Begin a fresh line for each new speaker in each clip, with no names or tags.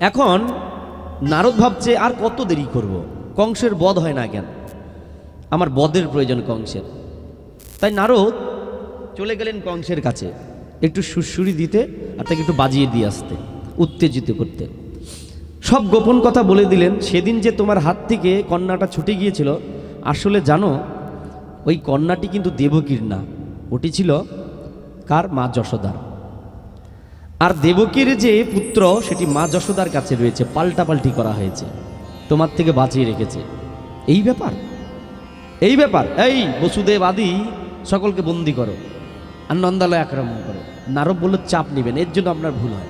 এখন নারদ ভাবছে, আর কত দেরি করব। কংসের বধ হয় না কেন? আমার বদের প্রয়োজন কংসের। তাই নারদ চলে গেলেন কংসের কাছে, একটু সুরসুরি দিতে আর তাকে একটু বাজিয়ে দিয়ে আসতে, উত্তেজিত করতে। সব গোপন কথা বলে দিলেন, সেদিন যে তোমার হাত থেকে কন্যাটা ছুটে গিয়েছিল, আসলে জানো, ওই কন্যাটি কিন্তু দেবকীর না, ওটি ছিল কার মা যশোদার। আর দেবকীর যে পুত্র, সেটি মা যশোদার কাছে রয়েছে, পাল্টাপাল্টি করা হয়েছে। তোমার থেকে বাঁচিয়ে রেখেছে। এই ব্যাপার? এই ব্যাপার? এই বসুদেব আদি, সকলকে বন্দি করো। আর নন্দালয় আক্রমণ করো। নারব বলল, চাপ নেবেন, এর জন্য আপনার ভুল হয়।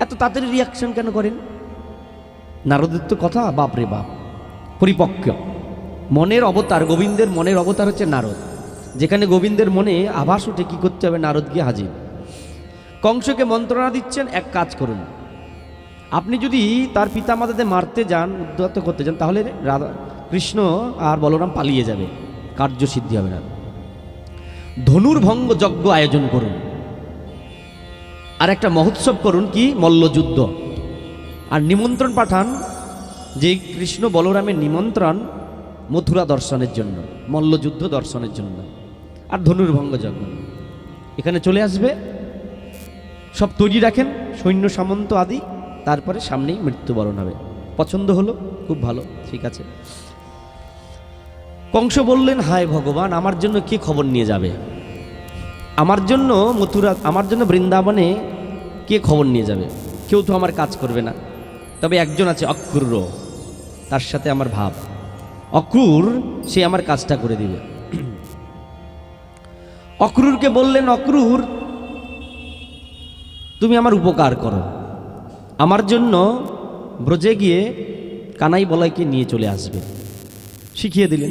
এত তাড়াতাড়ি রিয়াকশন কেন করেন? নারদের তো কথা, বাপ রে বাপ। পরিপক্ক। মনের অবতার, গোবিন্দের মনের অবতার হচ্ছে নারদ। যেখানে গোবিন্দের মনে আভাস উঠে কি করতে হবে? নারদ গিয়ে হাজির। কংসকে মন্ত্রণা দিচ্ছেন, এক কাজ করুন। আপনি যদি তার পিতামাতাদের মারতে যান, উদ্ধত করতে যান, তাহলে রাধা কৃষ্ণ আর বলরাম পালিয়ে যাবে। কার্যসিদ্ধি হবে না। ধনুর্ভঙ্গ যজ্ঞ আয়োজন করুন। আর একটা মহোৎসব করুন কি? মল্লযুদ্ধ। আর নিমন্ত্রণ পাঠান যে কৃষ্ণ বলরামের নিমন্ত্রণ মথুরা দর্শনের জন্য, মল্লযুদ্ধ দর্শনের জন্য। আর ধনুর্ভঙ্গ যজ্ঞ। এখানে চলে আসবে। সব তৈরি রাখেন, সৈন্য, সামন্ত আদি। তারপরে সামনেই মৃত্যুবরণ হবে। পছন্দ হলো? খুব ভালো, ঠিক আছে। কংস বললেন, হায় ভগবান, আমার জন্য কে খবর নিয়ে যাবে? আমার জন্য মথুরা, আমার জন্য বৃন্দাবনে কে খবর নিয়ে যাবে? কেউ তো আমার কাজ করবে না। তবে একজন আছে অক্রুর তার সাথে আমার ভাব। অক্রুর সে আমার কাজটা করে দিবে। অক্রুরকে বললেন অক্রুর তুমি আমার উপকার করো। আমার জন্য ব্রজে গিয়ে কানাই বলাইকে নিয়ে চলে আসবে। শিখিয়ে দিলেন।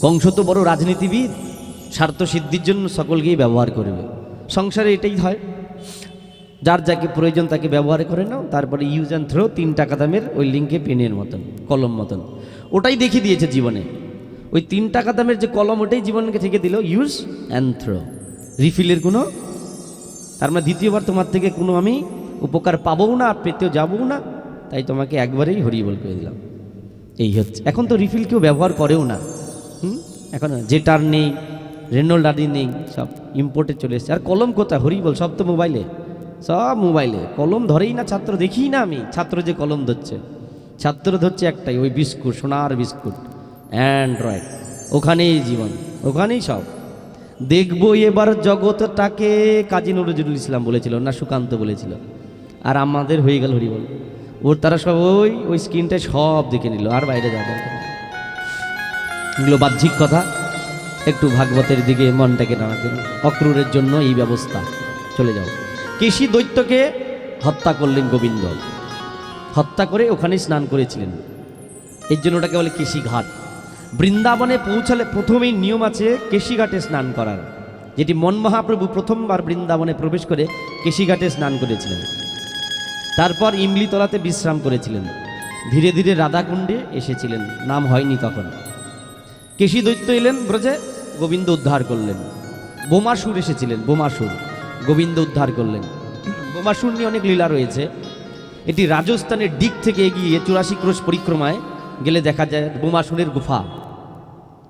কংস তো বড় রাজনীতিবিদ, স্বার্থ সিদ্ধির জন্য সকলকেই ব্যবহার করবে। সংসারে এটাই হয়। যার যাকে প্রয়োজন তাকে ব্যবহার করে নাও, তারপরে ইউজ অ্যান্ড থ্রো তিন টাকা দামের ওই লিঙ্কে পেনের মতন, কলম মতন। ওটাই দেখিয়ে দিয়েছে জীবনে। ওই তিন টাকা দামের যে কলম, ওটাই জীবনকে থেকে দিল ইউজ অ্যান্ড থ্রো রিফিলের কোনো তার মানে দ্বিতীয়বার তোমার থেকে কোনো আমি উপকার পাবও না আর পেতেও যাবও না। তাই তোমাকে একবারেই হরিবল করে দিলাম। এই হচ্ছে। এখন তো রিফিল কেউ ব্যবহার করেও না। হুম? এখন জেটার নেই, রেনল্ড আদি নেই, সব ইম্পোর্টে চলে এসছে। আর কলম কোথায়? হরিবল সব তো মোবাইলে সব মোবাইলে কলম ধরেই না, ছাত্র দেখি না আমি। ছাত্র যে কলম ধরছে। ছাত্র ধরছে একটাই, ওই বিস্কুট, সোনার বিস্কুট। অ্যান্ড্রয়েড। ওখানেই জীবন। ওখানেই সব। দেখব এবার জগৎটাকে। কাজী নজরুল ইসলাম বলেছিল, না সুকান্ত বলেছিল। আর আমাদের হয়ে গেল হরিবল। ওর তারা সব ওই ওই স্ক্রিনটায় সব দেখে নিল, আর বাইরে যাওয়া এগুলো বাহ্যিক কথা। একটু ভাগবতের দিকে মনটাকে টানার জন্য অক্রুরের জন্য এই ব্যবস্থা। চলে যাও। কৃষি দৈত্যকে হত্যা করলেন গোবিন্দ। হত্যা করে ওখানে স্নান করেছিলেন। এর জন্য ওটাকে বলে কেশি ঘাট। বৃন্দাবনে পৌঁছালে প্রথমেই নিয়ম আছে কেশিঘাটে স্নান করার। যেটি মন মহাপ্রভু প্রথমবার বৃন্দাবনে প্রবেশ করে কেশিঘাটে স্নান করেছিলেন। তারপর ইমলিতলাতে বিশ্রাম করেছিলেন। ধীরে ধীরে রাধাকুণ্ডে এসেছিলেন। নাম হয়নি তখন কেশি দৈত্য এলেন ব্রজে, গোবিন্দ উদ্ধার করলেন। বোমাসুর এসেছিলেন, বোমাসুর, গোবিন্দ উদ্ধার করলেন। বোমাসুর নিয়ে অনেক লীলা রয়েছে। এটি রাজস্থানের দিক থেকে এগিয়ে চুরাশি ক্রোশ পরিক্রমায় গেলে দেখা যায় বোমাসুরের গুফা।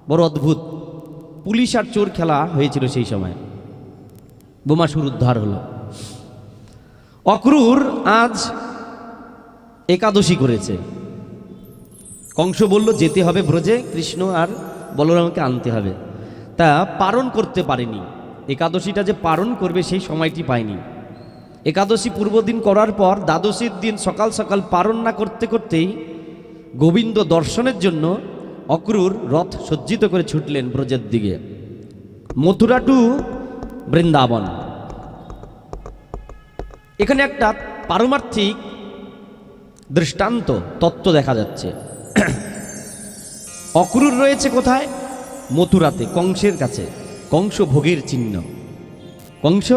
বড় অদ্ভুত। পুলিশ আর চোর খেলা হয়েছিল সেই সময়। বোমাসুর উদ্ধার হলো। অক্রুর আজ একাদশী করেছে। কংস বলল, যেতে হবে ব্রজে, কৃষ্ণ আর বলরামকে আনতে হবে। তা পারণ করতে পারেনি। একাদশীটা যে পারণ করবে সেই সময়টি পায়নি একাদশী পূর্বদিন করার পর দ্বাদশীর দিন সকাল সকাল পারণ না করতে করতেই গোবিন্দ দর্শনের জন্য অক্রুর রথ সজ্জিত করে ছুটলেন ব্রজের দিকে। মথুরা টু বৃন্দাবন। এখানে একটা পারমার্থিক দৃষ্টান্ত, তত্ত্ব দেখা যাচ্ছে। অক্রুর রয়েছে কোথায়? মথুরাতে, কংসের কাছে। কংস ভোগের চিহ্ন। কংস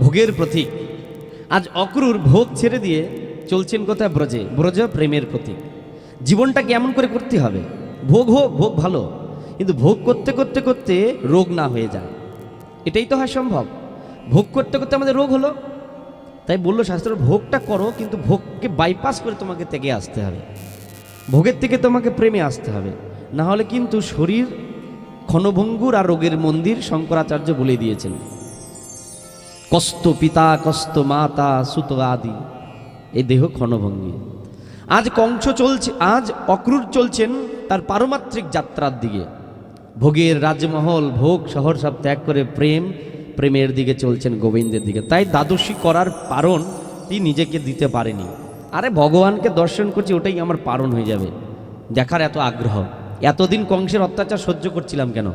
ভোগের প্রতীক। আজ অক্রুর ভোগ ছেড়ে দিয়ে চলছেন কোথায়? ব্রজে। ব্রজ প্রেমের প্রতীক। জীবনটা কেমন করে করতে হবে। ভোগ হোক, ভোগ ভালো, কিন্তু ভোগ করতে করতে করতে রোগ না হয়ে যায়। এটাই তো হয় সম্ভব। ভোগ করতে করতে আমাদের রোগ হলো। তাই বলল শাস্ত্র, ভোগটা করো, কিন্তু ভোগকে বাইপাস করে তোমাকে ত্যাগে আসতে হবে। ভোগের থেকে তোমাকে প্রেমে আসতে হবে। না হলে কিন্তু শরীর ক্ষণভঙ্গুর আর রোগের মন্দির শঙ্করাচার্য বলে দিয়েছেন। কষ্ট পিতা, কষ্ট মাতা সুত আদি এই দেহ ক্ষণভঙ্গি। আজ কংস চলছে, আজ অক্রুর চলছেন তার পারমাত্রিক যাত্রার দিকে। ভোগের রাজমহল, ভোগ, শহর সব ত্যাগ করে প্রেম, প্রেমের দিকে চলছেন গোবিন্দের দিকে। তাই দ্বাদশী করার পারণ তিনি নিজেকে দিতে পারেনি। আরে ভগবানকে দর্শন করছি, ওটাই আমার পারণ হয়ে যাবে। দেখার এত আগ্রহ। এতদিন কংসের অত্যাচার সহ্য করছিলাম কেন?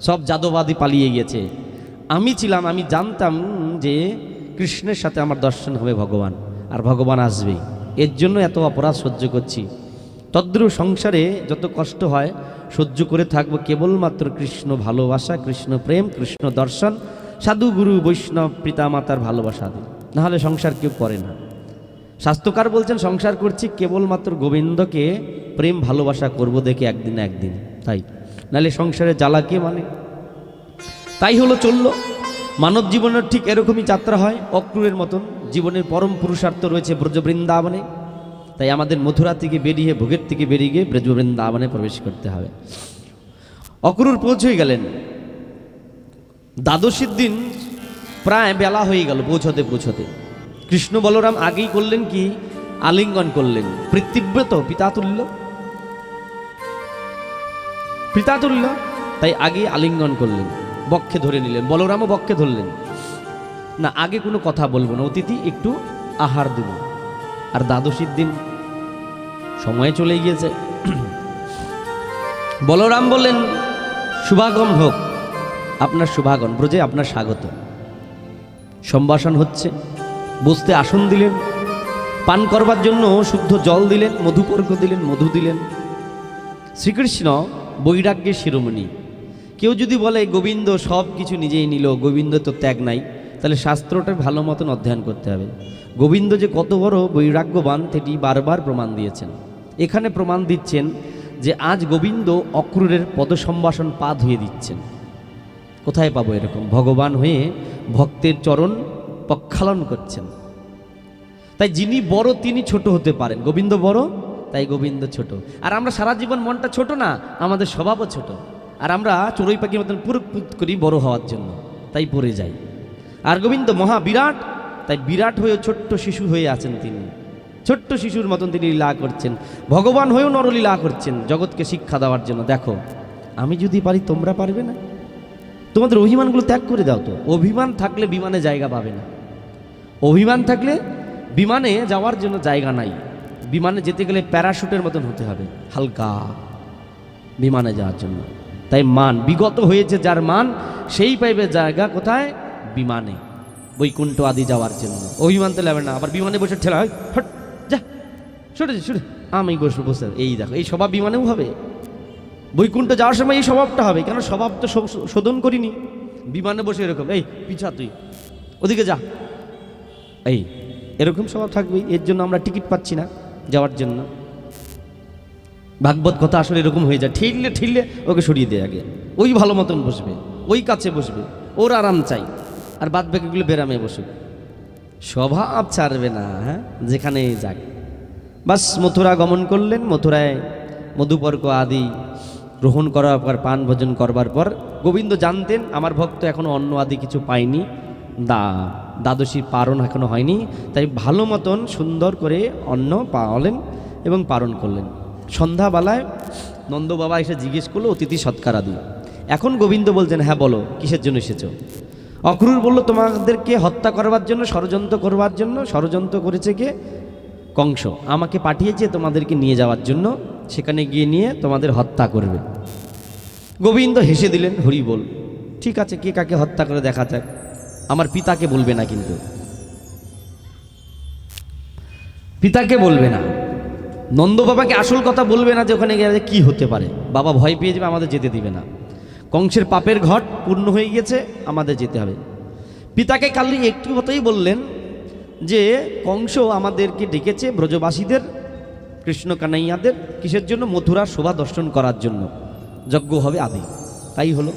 সব যাদবাদী পালিয়ে গিয়েছে। আমি ছিলাম, আমি জানতাম যে কৃষ্ণের সাথে আমার দর্শন হবে ভগবান, আর ভগবান আসবে এর জন্য এত অপরাধ সহ্য করছি। তদ্রু সংসারে যত কষ্ট হয়, সহ্য করে থাকব কেবলমাত্র কৃষ্ণ ভালোবাসা, কৃষ্ণ প্রেম, কৃষ্ণ দর্শন, সাধু গুরু বৈষ্ণব পিতামাতার ভালোবাসা দিন নাহলে সংসার কেউ করে না। স্বাস্থ্যকার বলছেন, সংসার করছি কেবলমাত্র গোবিন্দকে প্রেম ভালোবাসা করব দেখে একদিন একদিন। তাই। নাহলে সংসারে জ্বালা কে মানে? তাই হলো চলল। মানব জীবনের ঠিক এরকমই যাত্রা হয়, অক্রুরের মতন। জীবনের পরম পুরুষার্থ রয়েছে ব্রজবৃন্দাবনে তাই আমাদের মথুরা থেকে বেরিয়ে ভোগের থেকে বেরিয়ে গিয়ে ব্রজ বৃন্দাবনে প্রবেশ করতে হবে। অক্রুর পৌঁছে গেলেন। দ্বাদশীর দিন প্রায় বেলা হয়ে গেল পৌঁছতে পৌঁছতে। কৃষ্ণ বলরাম আগেই করলেন কি? আলিঙ্গন করলেন। পৃথিব্রত পিতাতুল্য। পিতাতুল্য, তাই আগে আলিঙ্গন করলেন। বক্ষে ধরে নিলেন। বলরামও বক্ষে ধরলেন। না, আগে কোনো কথা বলব না। অতিথি, একটু আহার দেব। আর দ্বাদশীর দিন সময় চলে গিয়েছে। বলরাম বললেন, শুভাগম হোক। আপনার শুভাগম। ব্রজে আপনার স্বাগত। সম্ভাষণ হচ্ছে। বসতে আসন দিলেন। পান করবার জন্য শুদ্ধ জল দিলেন। মধুপর্ক দিলেন, মধু দিলেন। শ্রীকৃষ্ণ বৈরাগ্যের শিরোমণি। কেউ যদি বলে, গোবিন্দ সব কিছু নিজেই নিল, গোবিন্দ তো ত্যাগ নাই, তাহলে শাস্ত্রটা ভালো মতন অধ্যয়ন করতে হবে। গোবিন্দ যে কত বড় বৈরাগ্যবান, সেটি বারবার প্রমাণ দিয়েছেন। এখানে প্রমাণ দিচ্ছেন যে আজ গোবিন্দ অক্রুরের পদসম্ভাষণ পা ধুয়ে দিচ্ছেন। কোথায় পাবো এরকম? ভগবান হয়ে ভক্তের চরণ প্রক্ষালন করছেন। তাই যিনি বড়, তিনি ছোট হতে পারেন। গোবিন্দ বড়, তাই গোবিন্দ ছোট। আর আমরা সারা জীবন মনটা ছোট না, আমাদের স্বভাবও ছোট। আর আমরা চড়ুই পাখির মতন পুরুক পুত করি বড় হওয়ার জন্য, তাই পড়ে যাই। আর গোবিন্দ মহা বিরাট, তাই বিরাট হয়েও ছোট্ট শিশু হয়ে আছেন তিনি। ছোট্ট শিশুর মতন তিনি লীলা করছেন, ভগবান হয়েও নরলীলা করছেন, জগৎকে শিক্ষা দেওয়ার জন্য। দেখো, আমি যদি পারি তোমরা পারবে না? তোমাদের অভিমানগুলো ত্যাগ করে দাও তো। অভিমান থাকলে বিমানে জায়গা পাবে না। অভিমান থাকলে বিমানে যাওয়ার জন্য জায়গা নাই। বিমানে যেতে গেলে প্যারাশুটের মতন হতে হবে, হালকা বিমানে যাওয়ার জন্য। তাই মান, বিগত হয়েছে যার মান, সেই পাইবে জায়গা কোথায়? বিমানে। বৈকুণ্ঠ আদি যাওয়ার জন্য। অভিমান তো লাগবে না, আবার বিমানে বসে ঠেলা হয়। হট, যা, সরে সরে আমি বসবো, বসে। এই দেখো, এই স্বভাব বিমানেও হবে। বৈকুণ্ঠ যাওয়ার সময় এই স্বভাবটা হবে, কেন স্বভাব তো শোধন করিনি? বিমানে বসে এরকম, এই, পিছা তুই, ওদিকে যা। এই, এরকম স্বভাব থাকবেই, এর জন্য আমরা টিকিট পাচ্ছি না যাওয়ার জন্য। ভাগবত কথা আসলে এরকম হয়ে যায়, ঠিললে ঠিললে ওকে সরিয়ে দেয় আগে। ওই ভালো মতন বসবে, ওই কাছে বসবে, ওর আরাম চাই। আর বাদ বাকিগুলো বেরামে বসুক। স্বভাব ছাড়বে না হ্যাঁ? যেখানে যাক। বাস মথুরা গমন করলেন, মথুরায় মধুপর্ক আদি গ্রহণ করার পর, পান ভোজন করবার পর, গোবিন্দ জানতেন, আমার ভক্ত এখনও অন্ন আদি কিছু পায়নি। দা, দ্বাদশীর পারণ এখনও হয়নি, তাই ভালো মতন সুন্দর করে অন্ন পাওয়ালেন এবং পারণ করলেন। সন্ধ্যাবেলায় নন্দ বাবা এসে জিজ্ঞেস করল, অতিথি সৎকার আদি এখন গোবিন্দ বলছেন হ্যাঁ বলো, কিসের জন্য এসেছ? অক্রুর বলল, তোমাদেরকে হত্যা করবার জন্য, ষড়যন্ত্র করবার জন্য, ষড়যন্ত্র করেছে কে? কংস, আমাকে পাঠিয়েছে তোমাদেরকে নিয়ে যাওয়ার জন্য, সেখানে গিয়ে নিয়ে তোমাদের হত্যা করবে। গোবিন্দ হেসে দিলেন, হরি বল, ঠিক আছে, কে কাকে হত্যা করে দেখা যাক, আমার পিতাকে বলবে না কিন্তু। পিতাকে বলবে না? নন্দ বাবাকে আসল কথা বলবে না যে ওখানে গেলে কি হতে পারে। বাবা ভয় পেয়ে যাবে, আমাদের যেতে দিবে না। কংসের পাপের ঘট পূর্ণ হয়ে গেছে আমাদের যেতে হবে। পিতাকে কালি একটু মতোই বললেন যে, কংস আমাদেরকে ডেকেছে ব্রজবাসীদের কৃষ্ণ কানাইয়াদের কিসের জন্য? মথুরা শোভা দর্শন করার জন্য। যজ্ঞ হবে আদি। তাই হলো।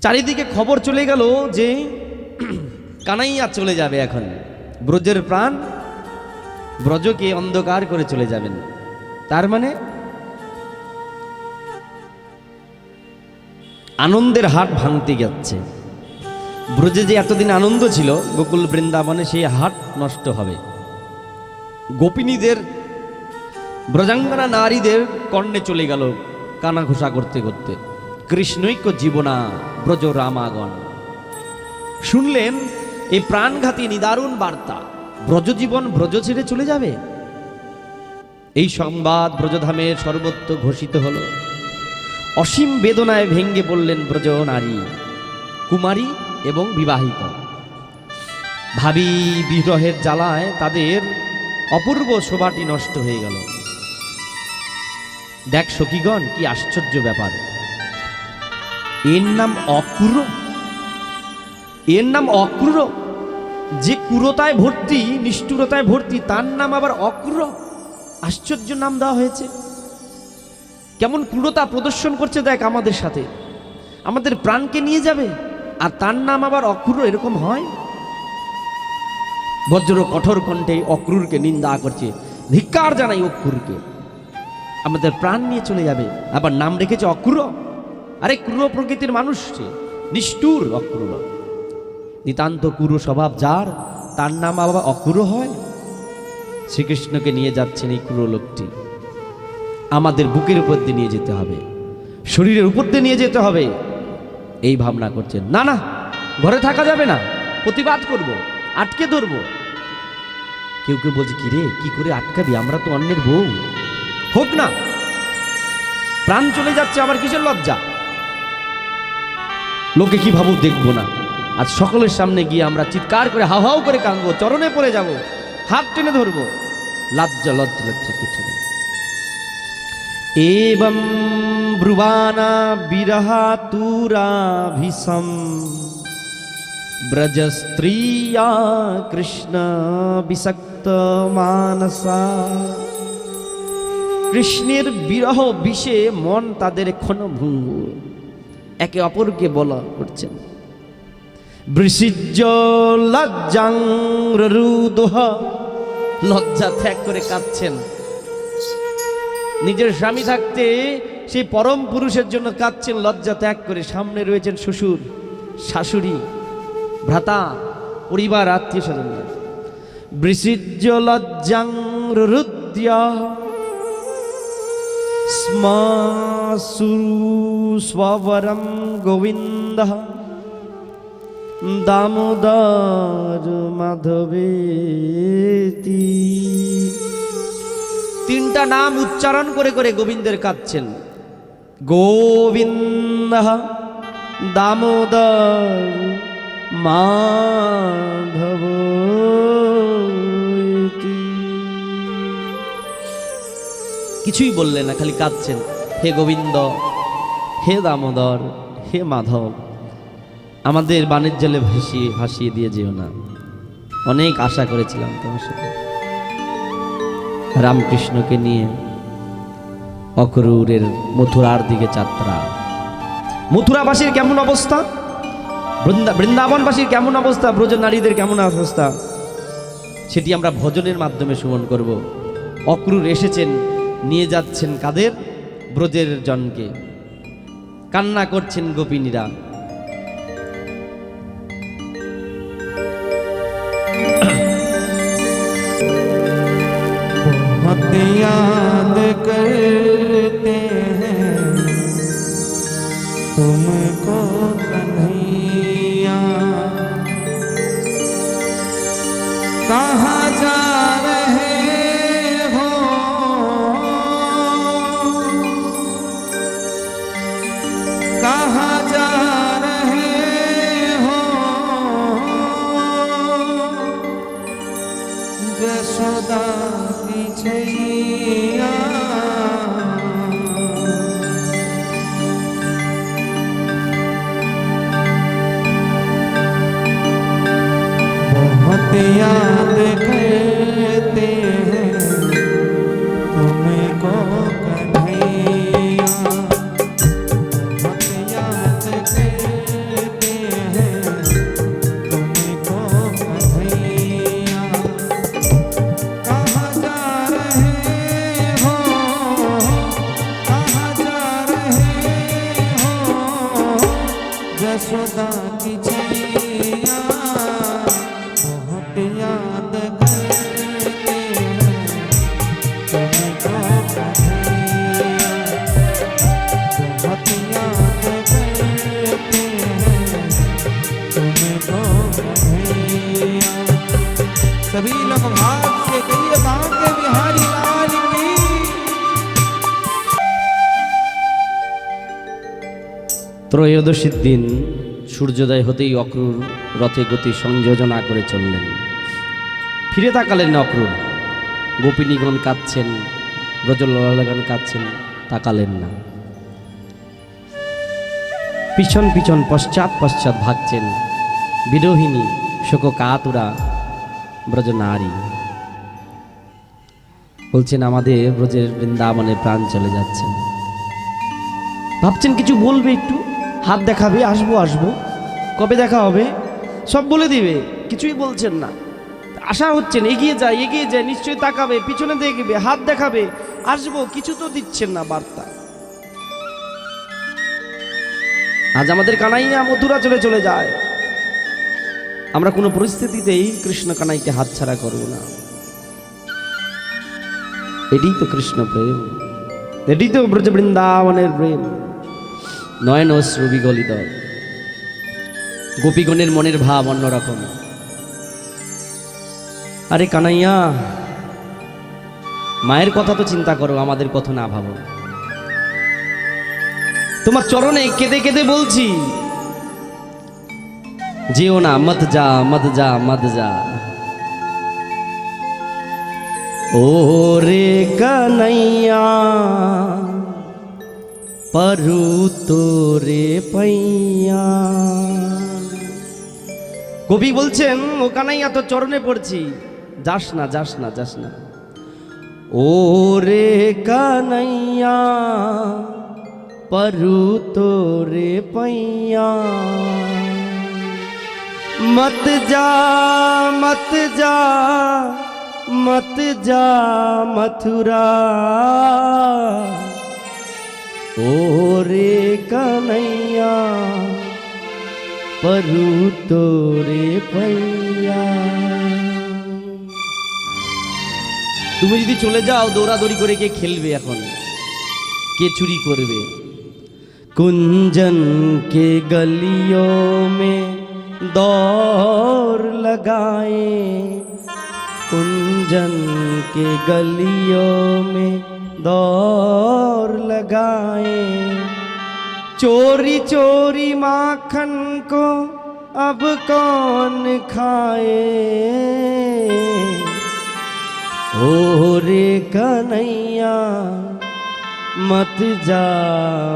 চারিদিকে খবর চলে গেল যে, কানাইয়া চলে যাবে এখন। ব্রজের প্রাণ ব্রজকে অন্ধকার করে চলে যাবেন। তার মানে আনন্দের হাট ভাঙতে যাচ্ছে। ব্রজে যে এতদিন আনন্দ ছিল, গোকুল বৃন্দাবনে সেই হাট নষ্ট হবে। গোপিনীদের, ব্রজাঙ্গনা নারীদের কর্ণে চলে গেল কানা ঘোষা করতে করতে। কৃষ্ণৈক্য জীবনা ব্রজ রামাগণ। শুনলেন, এই প্রাণঘাতী নিদারুণ বার্তা। ব্রজজীবন ব্রজ ছেড়ে চলে যাবে? এই সংবাদ ব্রজধামে সর্বত্র ঘোষিত হলো। অসীম বেদনায় ভেঙ্গে পড়লেন ব্রজ নারী, কুমারী এবং বিবাহিত। ভাবি বিরহের জ্বালায় তাদের অপূর্ব শোভাটি নষ্ট হয়ে গেল। দেখ সখীগণ, কি আশ্চর্য ব্যাপার। এর নাম অক্রূর। এর নাম অক্রূর। যে ক্রূরতায় ভর্তি, নিষ্ঠুরতায় ভর্তি, তার নাম আবার অক্রূর। আশ্চর্য নাম দেওয়া হয়েছে। কেমন ক্রূরতা প্রদর্শন করছে দেখ আমাদের সাথে। আমাদের প্রাণকে নিয়ে যাবে, আর তার নাম আবার অক্রূর, এরকম হয়? বজ্র কঠোর কণ্ঠে অক্রূরকে নিন্দা করছে, ধিক্কার জানাই অক্রূরকে। আমাদের প্রাণ নিয়ে চলে যাবে, আবার নাম রেখেছে অক্রূর। আরে ক্রূর প্রকৃতির মানুষ সে, নিষ্ঠুর অক্রূর। নিতান্ত কুরু স্বভাব যার, তার নাম আবার অক্রূর হয়। শ্রীকৃষ্ণকে নিয়ে যাচ্ছেন এই ক্রূর লোকটি। আমাদের বুকের উপর দিয়ে নিয়ে যেতে হবে। শরীরের উপর দিয়ে নিয়ে যেতে হবে। এই ভাবনা করছেন, না না, ঘরে থাকা যাবে না। প্রতিবাদ করব, আটকে ধরব। কেউ কেউ বলছে, কি রে, কি করে আটকাবি? আমরা তো অন্যের বউ। হোক না, প্রাণ চলে যাচ্ছে, আবার কিসের লজ্জা? লোকে কি ভাবুক দেখব না। আজ সকলের সামনে গিয়ে আমরা চিৎকার করে হাও হাও করে কাঁদবো, চরণে পড়ে যাব, হাত টেনে ধরবো। লজ্জ লজ্জ লজ্জ কিছু নেই। এবং ব্রুবানা বিরহা তুরাভিসম ব্রজস্ত্রিয়া কৃষ্ণ বিষক্ত মানসা। কৃষ্ণের বিরহ বিষে মন তাদের ক্ষণভঙ্গ একে অপরকে বলা করছেন। বৃষিজ্য লজ্জাং রুদোহ লজ্জা ত্যাগ করে কাঁদছেন। নিজের স্বামী থাকতে সেই পরম পুরুষের জন্য কাঁদছেন, লজ্জা ত্যাগ করে। সামনে রয়েছেন শ্বশুর, শাশুড়ি, ভ্রাতা, পরিবার, আত্মীয় স্বজন। বৃষিজ্য লজ্জাং রুদ্য স্মাসুরু স্বরম গোবিন্দ দামোদর মাধবেতি তিনটা নাম উচ্চারণ করে করে গোবিন্দের কাঁদছেন। গোবিন্দ দামোদর মাধব কিছুই বললেন না, খালি কাঁদছেন। হে গোবিন্দ, হে দামোদর, হে মাধব। আমাদের বাণের জলে ভাসিয়ে ভাসিয়ে দিয়ে যেও না। অনেক আশা করেছিলাম তোমার সাথে। রামকৃষ্ণকে নিয়ে অক্রূরের মথুরার দিকে যাত্রা। মথুরাবাসীর কেমন অবস্থা? বৃন্দা বৃন্দাবনবাসীর কেমন অবস্থা? ব্রজ নারীদের কেমন অবস্থা? সেটি আমরা ভজনের মাধ্যমে সুমন করব। অক্রূর এসেছেন, নিয়ে যাচ্ছেন কাদের? ব্রজের জনকে। কান্না করছেন গোপিনীরা।
बहुत याद करते हैं। तुमको कन्हैया। कहाँ जा रहे हो? कहाँ जा रहे हो? जशोदा की याद करते
ত্রয়োদশীর দিন সূর্যোদয় হতেই অক্রুর রথে গতি সংযোজনা করে চললেন। ফিরে তাকালেন অক্রুর। গোপিনীগণ কাঁদছেন, ব্রজলালগণ কাঁদছেন, তাকালেন না। পিছন পিছন পশ্চাৎ পশ্চাৎ ভাগছেন বিরোহিণী শোক কাতুরা ব্রজ নারী বলছেন, আমাদের ব্রজের বৃন্দাবনে প্রাণ চলে যাচ্ছেন ভাবছেন, কিছু বলবে একটু? হাত দেখাবে, আসব আসব। কবে দেখা হবে? সব বলে দিবে, কিছুই বলছেন না। আশা হচ্ছেন এগিয়ে যায় এগিয়ে যায়, নিশ্চয়ই তাকাবে, পিছনে দেখবে, হাত দেখাবে, আসব, কিছু তো দিচ্ছেন না বার্তা। আজ আমাদের কানাইয়া মথুরা চলে চলে যায়। আমরা কোনো পরিস্থিতিতেই কৃষ্ণ কানাইকে হাতছাড়া করব না। এটাই তো কৃষ্ণ প্রেম। এটাই তো ব্রজ বৃন্দাবনের প্রেম। নয়ন শ্রবি গলিত। গোপীগণের মনের ভাব অন্যরকম। আরে কানাইয়া, মায়ের কথা তো চিন্তা করো, আমাদের কথা না ভাবো। তোমার চরণে কেঁদে কেঁদে বলছি, যেও না মত যা মত যা মত যা। ও রে কানাইয়া পরু তোরে পাইয়া কবি বলছেন ও কানাইয়া তো চরণে পড়ছি যাস না যাস না যাস না ও রে কানাইয়া পরু তোরে পাইয়া मत जा मत जा मत जा मथुरा ओ रे कन्हैया परु তোরে পাইয়া তুমি যদি চলে যাও দৌড়াদৌড়ি করে কে খেলবে এখন কে চুরি করবে कुंजन के गलियों में दौर लगाए कुंजन के गलियों में दौर लगाए। चोरी चोरी माखन को अब कौन खाए? ओ रे कन्हैया, मत जा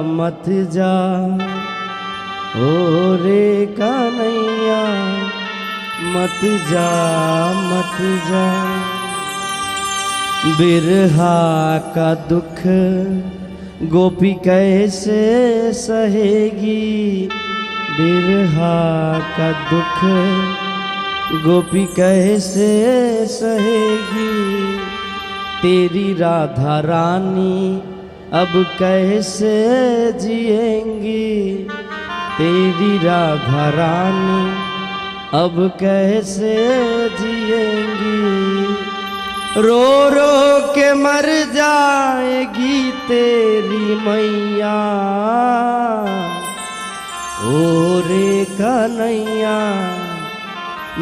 मत जा। ओ रे कन्हैया, मत जा मत जा। बिरहा का दुख गोपी कैसे सहेगी? बिरहा का दुख गोपी कैसे सहेगी? तेरी राधा रानी अब कैसे जिएँगी? तेरी राधा रानी अब कैसे जिएँगी? रो रो के मर जाएगी तेरी मैया ओ रे कन्हैया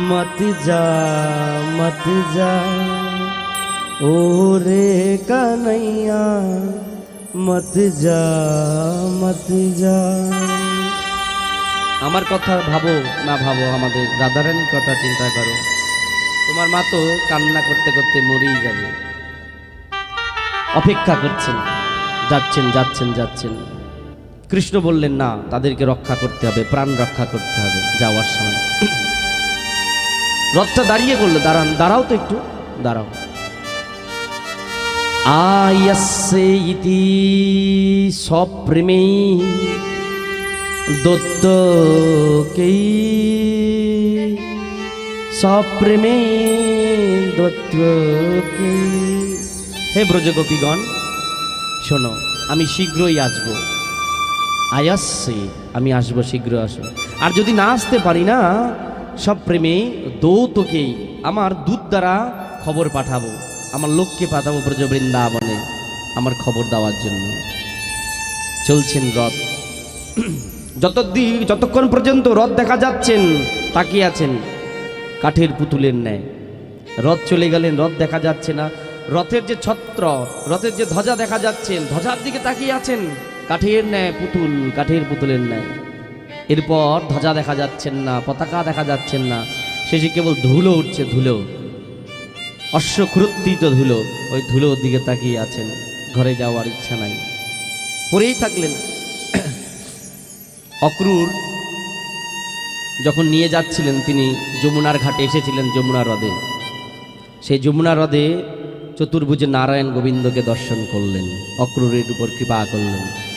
मत जा मत जा ও রে কানাইয়া মত যা মত যা আমার কথা ভাবো না ভাবো আমাদের রাধারানীর কথা চিন্তা করো তোমার মা তো কান্না করতে করতে মরেই যাবে। অপেক্ষা করছেন, যাচ্ছেন যাচ্ছেন যাচ্ছেন। কৃষ্ণ বললেন, না, তাদেরকে রক্ষা করতে হবে, প্রাণ রক্ষা করতে হবে যাওয়ার সময়। রথটা দাঁড়িয়ে বলল দাঁড়ান, দাঁড়াও তো একটু, দাঁড়াও। আয়স্যে ইতি স্বপ্রেমে দত্তকেই দত্তকেই হে ব্রজগোপীগণ, শোনো, আমি শীঘ্রই আসব। আয়াসে আমি আসব শীঘ্র আসব আর যদি না আসতে পারি না সব প্রেমে দৌতকেই আমার দুধ দ্বারা খবর পাঠাবো। আমার লোককে পাঠাবো ব্রজ বৃন্দাবনে আমার খবর দেওয়ার জন্য। চলছেন রথ। যতদিন যতক্ষণ পর্যন্ত রথ দেখা যাচ্ছেন, তাকিয়ে আছেন। কাঠের পুতুলের ন্যায়। রথ চলে গেলেন, রথ দেখা যাচ্ছে না। রথের যে ছত্র, রথের যে ধ্বজা দেখা যাচ্ছেন ধ্বজার দিকে তাকিয়ে আছেন কাঠের ন্যায় পুতুল, কাঠের পুতুলের ন্যায়। এরপর ধ্বজা দেখা যাচ্ছেন না, পতাকা দেখা যাচ্ছেন না। শেষে কেবল ধুলো উঠছে, ধুলো। অশ্বক্ষুরুত্তিত ধুলো, ওই ধুলোর দিকে তাকিয়ে আছেন, ঘরে যাওয়ার ইচ্ছা নাই। পরেই থাকলেন। অক্রুর যখন নিয়ে যাচ্ছিলেন তিনি যমুনার ঘাটে, এসেছিলেন যমুনা হ্রদে। সেই যমুনা হ্রদে চতুর্ভুজে নারায়ণ গোবিন্দকে দর্শন করলেন, অক্রুরের উপর কৃপা করলেন।